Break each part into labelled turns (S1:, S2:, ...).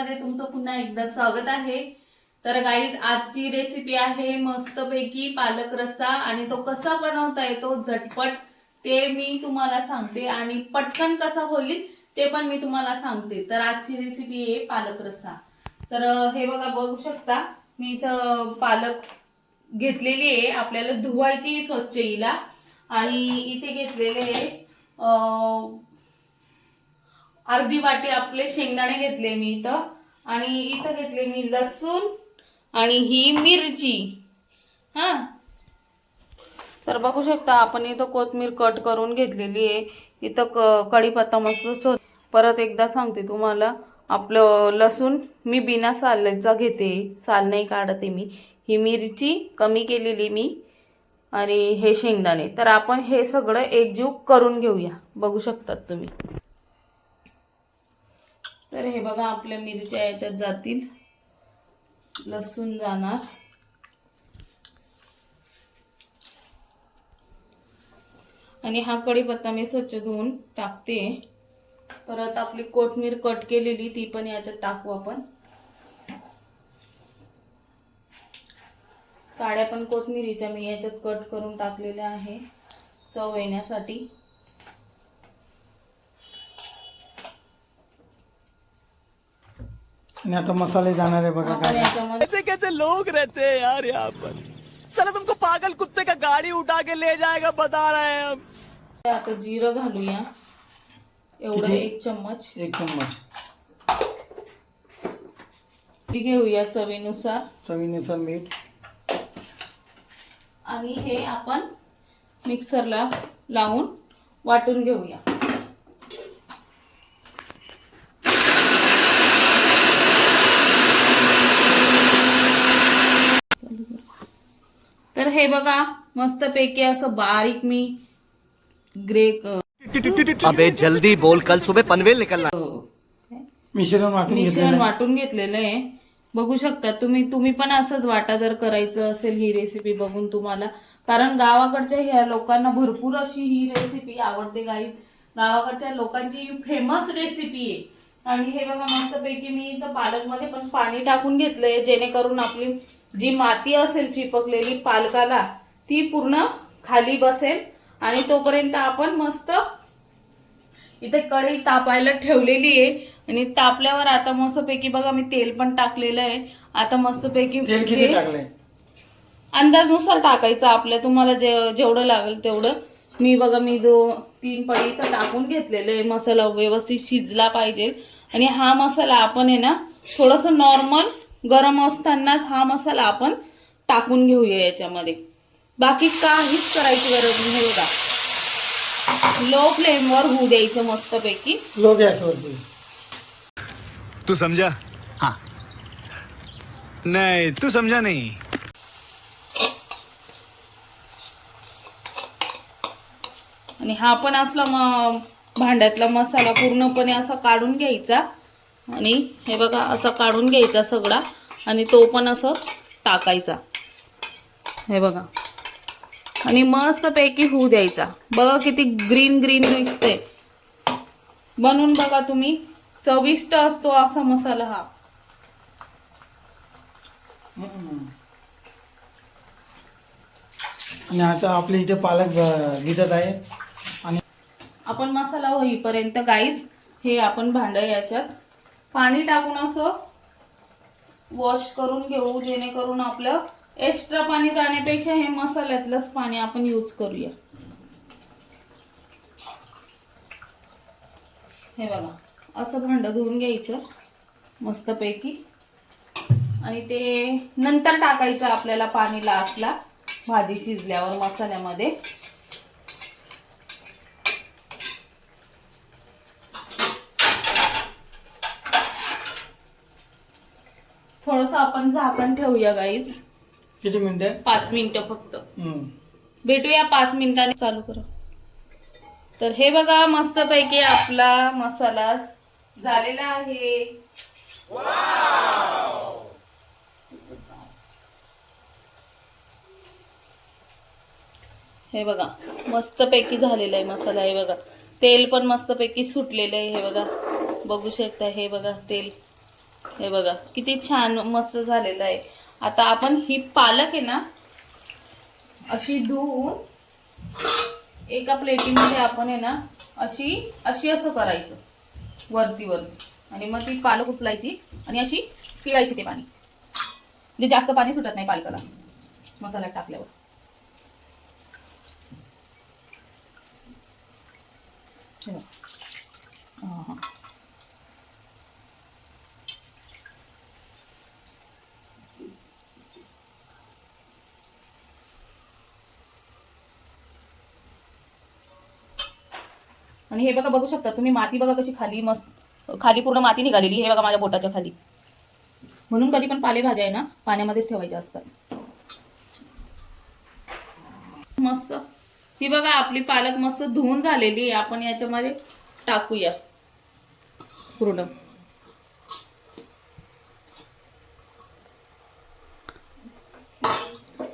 S1: मध्ये तुमचं पुन्हा एकदा स्वागत आहे. तर गाईज आजची रेसिपी आहे मस्तपैकी पालक रस्सा आणि तो कसा बनवता येतो झटपट ते मी तुम्हाला सांगते आणि पटकन कसा होईल ते पण मी तुम्हाला सांगते. तर आजची रेसिपी आहे पालक रस्सा. तर हे बघा बघू शकता मी इथं पालक घेतलेली आहे. आपल्याला धुवायची स्वच्छ हिला आणि इथे घेतलेले आहे अर्धी वाटी आपले शेंगदाणे घेतले मी इथं. आणि इथं घेतले मी लसूण आणि ही मिरची. हा. तर बघू शकता आपण इथं कोथमीर कट करून घेतलेली आहे. इथं क कढीपत्ता मस्त सो परत एकदा सांगते तुम्हाला. आपलं लसूण मी बिना सालचा घेते. साल नाही काढते मी. ही मिरची कमी केलेली मी. आणि हे शेंगदाणे. तर आपण हे सगळं एकजीव करून घेऊया. बघू शकतात तुम्ही. तर हे बघा आपल्या मिरच्या याच्यात जातील. लसूण जाणार. आणि हा कढीपत्ता मी स्वच्छ धुवून टाकते. परत आपली कोथमीर कट केलेली ती पण याच्यात टाकू आपण. काड्या पण कोथमिरीच्या मी याच्यात कट करून टाकलेल्या आहे चव येण्यासाठी.
S2: आणि आता मसाले जाणार आहे बघा काय
S3: कैसे कैसे लोग रहते हैं यार यहाँ पर। चलो तुमको पागल कुत्ते का गाड़ी उठा के ले जाएगा बता रहे हैं हम।
S1: आता जिरं घालूया एवढं
S2: किती?
S1: एक चम्मच।
S2: एक चम्मच।
S1: मीठ घेऊया चवीनुसार.
S2: चवीनुसार मीठ.
S1: आणि हे आपण मिक्सरला लावून वाटून घेऊया. हे बघा मस्तपैकी असं बारीक मी ग्रे
S3: अबे जल्दी बोल. कल सुबह पनवेल निकलना.
S2: मिश्रण वाटून
S1: मिश्रण
S2: घेतलेलं आहे.
S1: वाटून घेतलेलं आहे. बघू शकता तुम्ही तुम्ही पण असंच वाटा जर करायचं असेल ही रेसिपी बघून तुम्हाला. कारण गावाकडच्या ह्या लोकांना भरपूर अशी ही रेसिपी आवडते गाई गावाकडच्या लोकांची फेमस रेसिपी आहे. आणि हे बघा मस्तपैकी मी इथं पालकमध्ये पण पाणी टाकून घेतलंय जेणेकरून आपली जी माती असेल चिपकलेली पालकाला ती पूर्ण खाली बसेल. आणि तोपर्यंत आपण मस्त इथे कढई तापायला ठेवलेली आहे. आणि तापल्यावर आता मस्तपैकी बघा मी तेल पण टाकलेलं आहे. आता मस्तपैकी जे-
S2: टाकलंय?
S1: अंदाजनुसार टाकायचं आपल्या तुम्हाला जे जेवढं लागेल तेवढं. मी बघा मी दो तीन पळी इथं टाकून घेतलेलं आहे मसाला व्यवस्थित शिजला पाहिजे. आणि हा मसाला आपण आहे ना थोडंसं नॉर्मल गरम असतानाच हा मसाला आपण टाकून घेऊया याच्यामध्ये. बाकी काहीच करायची गरज नाही हे बघा. लो फ्लेमवर होऊ द्यायचं मस्तपैकी.
S2: लो गॅसवरती.
S3: तू समझा हाँ. नहीं तू समझा नहीं.
S1: आणि हा पण असला म भांड्यातला मसाला पूर्णपणे असा काढून घ्यायचा. आणि हे बघा असा काढून घ्यायचा सगळा. आणि तो पण असं टाकायचा. हे बघा. आणि मस्तपैकी होऊ द्यायचा. बघा किती ग्रीन ग्रीन दिसते बनवून बघा तुम्ही. चविष्ट असतो असा मसाला हा.
S2: आणि आता आपल्या इथे पालक अं, भिजत आहे.
S1: आपण मसाला होईपर्यंत गाईच हे आपण भांडं याच्यात पाणी टाकून असं वॉश करून घेऊ जेणेकरून आपलं एक्स्ट्रा पाणी जाण्यापेक्षा हे मसाल्यातलंच पाणी आपण यूज करूया. हे बघा असं भांडं धुवून घ्यायचं मस्तपैकी. आणि ते नंतर टाकायचं आपल्याला पाणी लास्टला भाजी शिजल्यावर मसाल्यामध्ये. थोडस आपण झाकण ठेवूया गाईज
S2: किती मिनिटे
S1: पाच मिनिटं फक्त. भेटूया पाच मिनिटांनी. चालू करा. तर हे बघा मस्तपैकी आपला मसाला झालेला आहे. हे बघा मस्तपैकी झालेला आहे मसाला हे बघा. तेल पण मस्तपैकी सुटलेलं आहे हे बघा. बघू शकता हे बघा तेल. हे बघा किती छान मस्त झालेलं आहे. आता आपण ही पालक आहे ना अशी धुवून एका प्लेटीमध्ये आपण आहे ना अशी अशी असं करायचं. वरती वरती. आणि मग ती पालक उचलायची आणि अशी पिळायची ते पाणी. म्हणजे जास्त पाणी सुटत नाही पालकाला. मसाला टाकल्यावर. हां हां. आणि हे बघा बघू शकता तुम्ही माती बघा कशी खाली मस्त खाली पूर्ण माती निघालेली हे बघा माझ्या बोटाच्या खाली. म्हणून कधी पण पालेभाज्या आहे ना पाण्यामध्येच ठेवायच्या असतात. मस्त. ही बघा आपली पालक मस्त धुवून झालेली आहे. आपण याच्यामध्ये टाकूया. पूर्ण.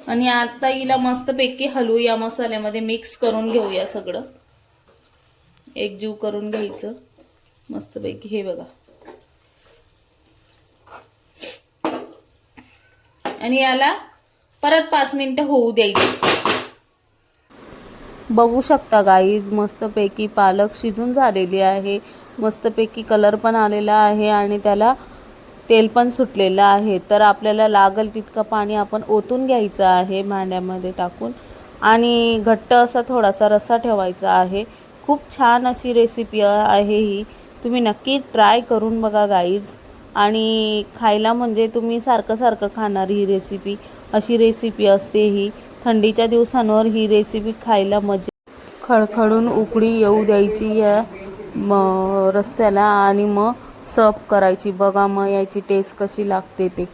S1: आणि आता हिला मस्तपैकी हलवूया मसाल्यामध्ये मिक्स करून घेऊया सगळं. एकजीव करून घ्यायचं. मस्तपैकी. हे बघा. आणि याला परत पाच मिनिटं होऊ द्यायची. बघू शकता गाईज मस्तपैकी पालक शिजून झालेली आहे. मस्तपैकी कलर पण आलेला आहे आणि त्याला तेल पण सुटलेलं आहे. तर आपल्याला लागल तितकं पाणी आपण ओतून घ्यायचं आहे भांड्यामध्ये टाकून. आणि घट्ट असा थोडासा रस्सा ठेवायचा आहे. खूप छान अशी रेसिपी आहे ही. तुम्ही नक्की ट्राय करून बघा गाईज आणि खायला म्हणजे तुम्ही सारखं सारखं खाणार ही रेसिपी अशी रेसिपी असते ही. थंडीच्या दिवसांवर ही रेसिपी खायला मजा खळखळून उकडी येऊ द्यायची या म रस्स्याला आणि मग सर्व करायची. बघा मग याची टेस्ट कशी लागते ते.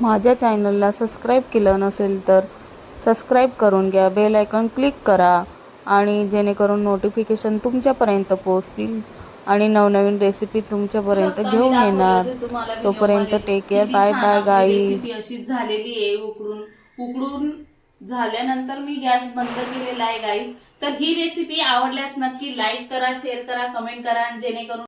S1: माझ्या चॅनलला सबस्क्राईब केलं नसेल तर सबस्क्राईब करून घ्या. बेल आयकॉन क्लिक करा. आणि जेणेकरून नोटिफिकेशन तुमच्यापर्यंत पोहोचतील आणि नवनवीन रेसिपी तुमच्यापर्यंत घेऊन येणार. तोपर्यंत टेक केअर बाय बाय गाई अशी झालेली आहे उकडून. उकडून झाल्यानंतर मी गॅस बंद केलेला आहे गाई तर ही रेसिपी आवडल्यास नक्की लाईक करा शेअर करा कमेंट करा आणि जेणेकरून